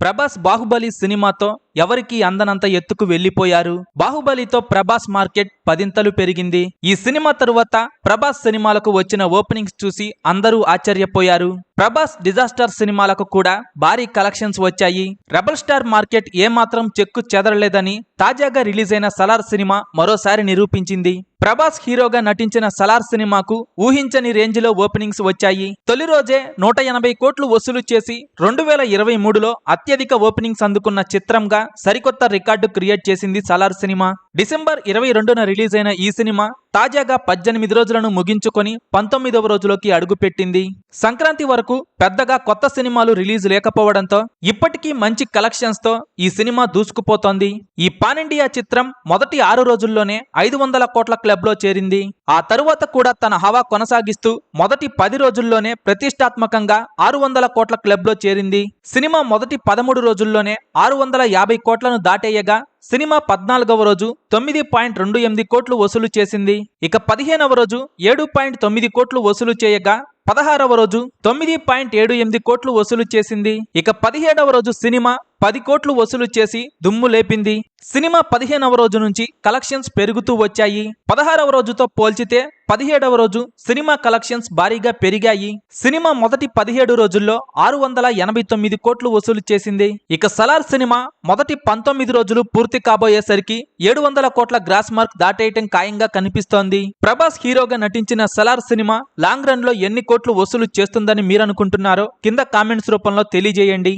ప్రభాస్ బాహుబలి సినిమాతో ఎవరికి అందనంత ఎత్తుకు వెళ్ళిపోయారు బాహుబలితో ప్రభాస్ మార్కెట్ పదింతలు పెరిగింది. ఈ సినిమా తరువాత ప్రభాస్ సినిమాలకు వచ్చిన ఓపెనింగ్స్ చూసి అందరూ ఆశ్చర్యపోయారు. ప్రభాస్ డిజాస్టర్ సినిమాలకు కూడా భారీ కలెక్షన్స్ వచ్చాయి. రెబల్ స్టార్ మార్కెట్ ఏమాత్రం చెక్కు చెదరలేదని తాజాగా రిలీజ్ అయిన సలార్ సినిమా మరోసారి నిరూపించింది. ప్రభాస్ హీరోగా నటించిన సలార్ సినిమాకు ఊహించని రేంజ్లో ఓపెనింగ్స్ వచ్చాయి. తొలి రోజే నూట ఎనభై కోట్లు వసూలు చేసి రెండు వేల ఇరవై మూడులో అత్యధిక ఓపెనింగ్స్ అందుకున్న చిత్రంగా సరికొత్త రికార్డు క్రియేట్ చేసింది సలార్ సినిమా. డిసెంబర్ ఇరవై రెండున రిలీజ్ అయిన ఈ సినిమా తాజాగా పద్దెనిమిది రోజులను ముగించుకొని పంతొమ్మిదవ రోజులోకి అడుగుపెట్టింది. సంక్రాంతి వరకు పెద్దగా కొత్త సినిమాలు రిలీజ్ లేకపోవడంతో ఇప్పటికీ మంచి కలెక్షన్స్తో ఈ సినిమా దూసుకుపోతోంది. ఈ పానిండియా చిత్రం మొదటి ఆరు రోజుల్లోనే ఐదు వందల కోట్ల క్లబ్లో చేరింది. ఆ తరువాత కూడా తన హవా కొనసాగిస్తూ మొదటి పది రోజుల్లోనే ప్రతిష్టాత్మకంగా ఆరు వందల కోట్ల క్లబ్లో చేరింది. సినిమా మొదటి పదమూడు రోజుల్లోనే ఆరు వందల యాభై కోట్లను దాటేయగా సినిమా పద్నాలుగవ రోజు తొమ్మిది పాయింట్ రెండు ఎనిమిది కోట్లు వసూలు చేసింది. ఇక పదిహేనవ రోజు ఏడు పాయింట్ తొమ్మిది కోట్లు వసూలు చేయగా పదహారవ రోజు తొమ్మిది పాయింట్ ఏడు ఎనిమిది కోట్లు వసూలు చేసింది. ఇక పదిహేడవ రోజు సినిమా పది కోట్లు వసూలు చేసి దుమ్ము లేపింది. సినిమా పదిహేనవ రోజు నుంచి కలెక్షన్స్ పెరుగుతూ వచ్చాయి. పదహారవ రోజుతో పోల్చితే పదిహేడవ రోజు సినిమా కలెక్షన్స్ భారీగా పెరిగాయి. సినిమా మొదటి పదిహేడు రోజుల్లో ఆరు వందల ఎనభై తొమ్మిది కోట్లు వసూలు చేసింది. ఇక సలార్ సినిమా మొదటి పంతొమ్మిది రోజులు పూర్తి కాబోయేసరికి ఏడు వందల కోట్ల గ్రాస్ మార్క్ దాటేయటం ఖాయంగా కనిపిస్తోంది. ప్రభాస్ హీరోగా నటించిన సలార్ సినిమా లాంగ్ రన్లో ఎన్ని కోట్లు వసూలు చేస్తుందని మీరనుకుంటున్నారో కింద కామెంట్స్ రూపంలో తెలియజేయండి.